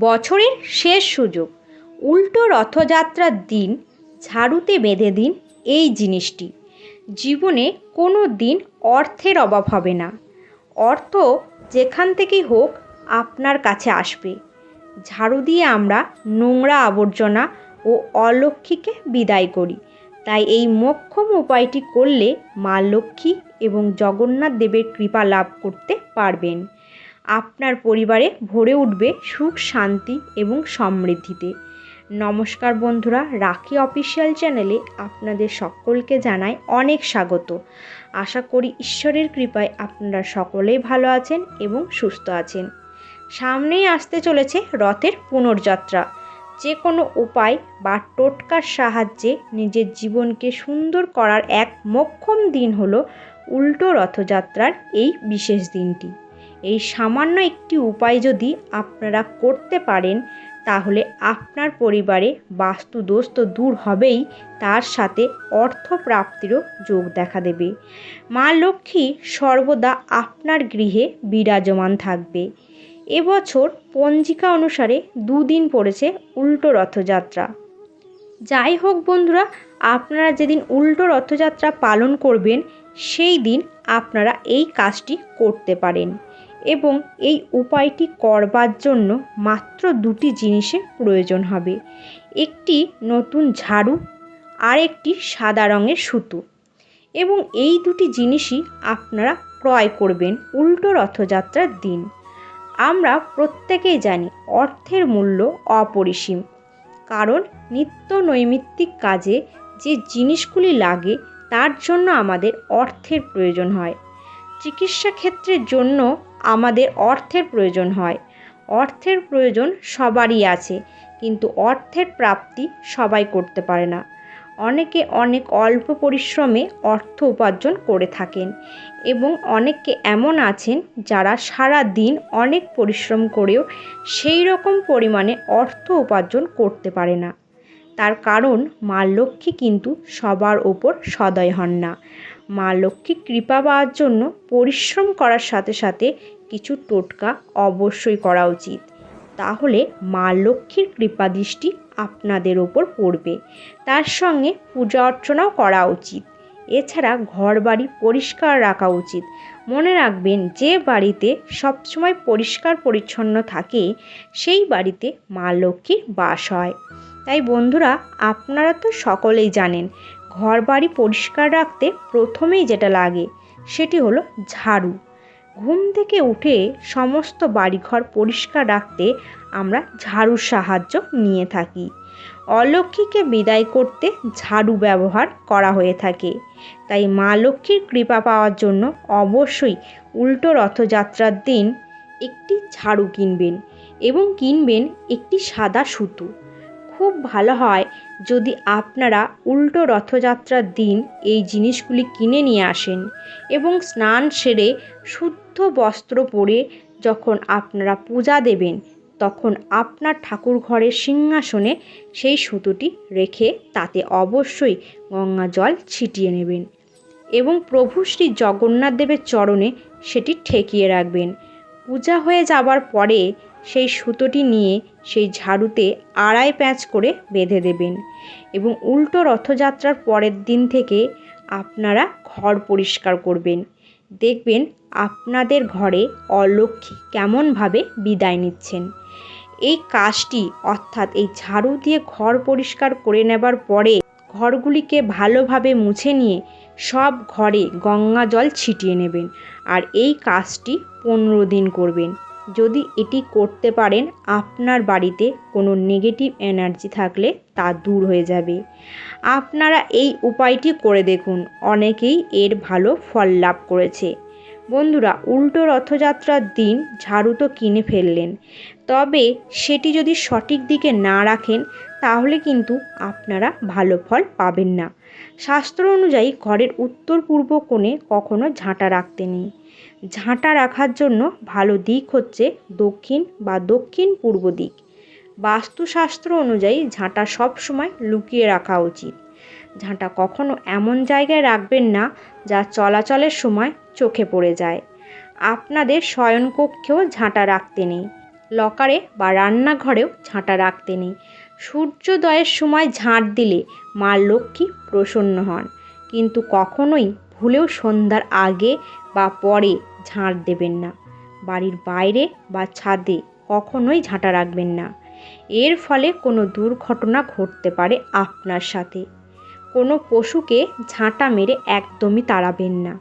বছরের শেষ সুযোগ। উল্টো রথযাত্রার দিন, ঝাড়ুতে বেঁধে দিন এই জিনিসটি। জীবনে কোনো দিন অর্থের অভাব হবে না। অর্থ যেখান থেকেই হোক আপনার কাছে আসবে। ঝাড়ু দিয়ে আমরা নোংরা আবর্জনা ও অলক্ষ্মীকে বিদায় করি। তাই এই মোক্ষম উপায়টি করলে মা লক্ষ্মী এবং জগন্নাথ দেবের কৃপা লাভ করতে পারবেন। আপনার পরিবারে ভরে উঠবে সুখ, শান্তি এবং সমৃদ্ধিতে। নমস্কার বন্ধুরা, রাখি অফিসিয়াল চ্যানেলে আপনাদের সকলকে জানাই অনেক স্বাগত। আশা করি ঈশ্বরের কৃপায় আপনারা সকলেই ভালো আছেন এবং সুস্থ আছেন। সামনেই আসতে চলেছে রথের পুনর্যাত্রা। যে কোনো উপায় বা টোটকার সাহায্যে নিজের জীবনকে সুন্দর করার এক মোক্ষম দিন হলো উল্টো রথযাত্রার এই বিশেষ দিনটি। এই সামান্য একটি উপায় যদি আপনারা করতে পারেন, তাহলে আপনার পরিবারে বাস্তু দোষ তো দূর হবেই, তার সাথে অর্থ প্রাপ্তিরও যোগ দেখা দেবে। মা লক্ষ্মী সর্বদা আপনার গৃহে বিরাজমান থাকবে। এবছর পঞ্জিকা অনুসারে দুদিন পড়েছে উল্টো রথযাত্রা। যাই হোক বন্ধুরা, আপনারা যেদিন উল্টো রথযাত্রা পালন করবেন, সেই দিন আপনারা এই কাজটি করতে পারেন। এবং এই উপায়টি করবার জন্য মাত্র দুটি জিনিসের প্রয়োজন হবে। একটি নতুন ঝাড়ু আর একটি সাদা রঙের সুতো। এবং এই দুটি জিনিসই আপনারা ক্রয় করবেন উল্টো রথযাত্রার দিন। আমরা প্রত্যেকেই জানি অর্থের মূল্য অপরিসীম। কারণ নিত্য নৈমিত্তিক কাজে যে জিনিসগুলি লাগে, তার জন্য আমাদের অর্থের প্রয়োজন হয়। চিকিৎসা ক্ষেত্রের জন্য আমাদের অর্থের প্রয়োজন হয়। অর্থের প্রয়োজন সবারই আছে, কিন্তু অর্থের প্রাপ্তি সবাই করতে পারে না। অনেকে অনেক অল্প পরিশ্রমে অর্থ উপার্জন করে থাকেন এবং অনেকে এমন আছেন যারা সারা দিন অনেক পরিশ্রম করেও সেই রকম পরিমাণে অর্থ উপার্জন করতে পারে না। তার কারণ মা লক্ষ্মী কিন্তু সবার ওপর সদয় হন না। মা লক্ষ্মী কৃপা পাওয়ার জন্য পরিশ্রম করার সাথে সাথে কিছু টোটকা অবশ্যই করা উচিত। তাহলে মা লক্ষ্মীর কৃপা দৃষ্টি আপনাদের ওপর পড়বে। তার সঙ্গে পূজা অর্চনাও করা উচিত। এছাড়া ঘর বাড়ি পরিষ্কার রাখা উচিত। মনে রাখবেন, যে বাড়িতে সবসময় পরিষ্কার পরিচ্ছন্ন থাকে, সেই বাড়িতে মা লক্ষ্মীর বাস হয়। তাই বন্ধুরা, আপনারা তো সকলেই জানেন ঘর বাড়ি পরিষ্কার রাখতে প্রথমেই যেটা লাগে সেটি হলো ঝাড়ু। ঘুম থেকে উঠে সমস্ত বাড়িঘর পরিষ্কার রাখতে আমরা ঝাড়ুর সাহায্য নিয়ে থাকি। অলক্ষ্মীকে বিদায় করতে ঝাড়ু ব্যবহার করা হয়ে থাকে। তাই মা লক্ষ্মীর কৃপা পাওয়ার জন্য অবশ্যই উল্টো রথযাত্রার দিন একটি ঝাড়ু কিনবেন এবং কিনবেন একটি সাদা সুতো। খুব ভালো হয় যদি আপনারা উল্টো রথযাত্রার দিন এই জিনিসগুলি কিনে নিয়ে আসেন এবং স্নান সেরে শুদ্ধ বস্ত্র পরে যখন আপনারা পূজা দেবেন, তখন আপনার ঠাকুর ঘরের সিংহাসনে সেই সুতোটি রেখে তাতে অবশ্যই গঙ্গা জল ছিটিয়ে নেবেন এবং প্রভু শ্রী জগন্নাথ দেবের চরণে সেটি ঠেকিয়ে রাখবেন। পূজা হয়ে যাবার পরে সেই সুতোটি নিয়ে সেই ঝাড়ুতে আড়াই প্যাঁচ করে বেঁধে দেবেন এবং উল্টো রথযাত্রার পরের দিন থেকে আপনারা ঘর পরিষ্কার করবেন। দেখবেন আপনাদের ঘরে অলক্ষ্মী কেমনভাবে বিদায় নিচ্ছেন। এই কাজটি, অর্থাৎ এই ঝাড়ু দিয়ে ঘর পরিষ্কার করে নেবার পরে ঘরগুলিকে ভালোভাবে মুছে নিয়ে সব ঘরে গঙ্গা জল ছিটিয়ে নেবেন। আর এই কাজটি পনেরো দিন করবেন। যদি এটি করতে পারেন, আপনার বাড়িতে কোনো নেগেটিভ এনার্জি থাকলে তা দূর হয়ে যাবে। আপনারা এই উপায়টি করে দেখুন, অনেকেই এর ভালো ফল লাভ করেছে। বন্ধুরা, উল্টো রথযাত্রার দিন ঝাড়ু তো কিনে ফেললেন, তবে সেটি যদি সঠিক দিকে না রাখেন, তাহলে কিন্তু আপনারা ভালো ফল পাবেন না। শাস্ত্র অনুযায়ী ঘরের উত্তর পূর্ব কোণে কখনো ঝাঁটা রাখতে নেই। ঝাঁটা রাখার জন্য ভালো দিক হচ্ছে দক্ষিণ বা দক্ষিণ পূর্ব দিক। বাস্তুশাস্ত্র অনুযায়ী ঝাঁটা সবসময় লুকিয়ে রাখা উচিত। ঝাঁটা কখনো এমন জায়গায় রাখবেন না যা চলাচলের সময় চোখে পড়ে যায়। আপনাদের শয়নকক্ষেও ঝাঁটা রাখতে নেই। লকারে বা রান্নাঘরেও ঝাঁটা রাখতে নেই। সূর্যোদয়ের সময় ঝাঁট দিলে মা লক্ষ্মী প্রসন্ন হন। কিন্তু কখনোই ভুলেও সন্ধ্যার আগে বা পরে ঝাঁট দেবেন না। বাড়ির বাইরে বা ছাদে কখনোই ঝাঁটা রাখবেন না। এর ফলে কোনো দুর্ঘটনা ঘটতে পারে আপনার সাথে। কোনো পশুকে ঝাঁটা মেরে একদমই তাড়াবেন না।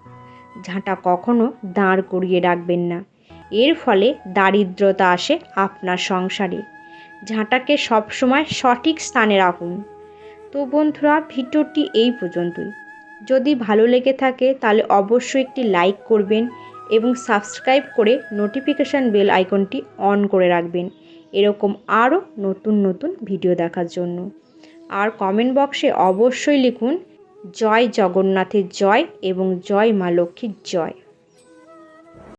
ঝাঁটা কখনো দাঁড় করিয়ে রাখবেন না। এর ফলে দারিদ্রতা আসে আপনার সংসারে। ঝাঁটাকে সবসময় সঠিক স্থানে রাখুন। তো বন্ধুরা, ভিডিওটি এই পর্যন্তই। যদি ভালো লেগে থাকে, তাহলে অবশ্যই একটি লাইক করবেন এবং সাবস্ক্রাইব করে নোটিফিকেশান বেল আইকনটি অন করে রাখবেন। এরকম আরও নতুন নতুন ভিডিও দেখার জন্য। আর কমেন্ট বক্সে অবশ্যই লিখুন, জয় জগন্নাথের জয় এবং জয় মা লক্ষ্মীর জয়।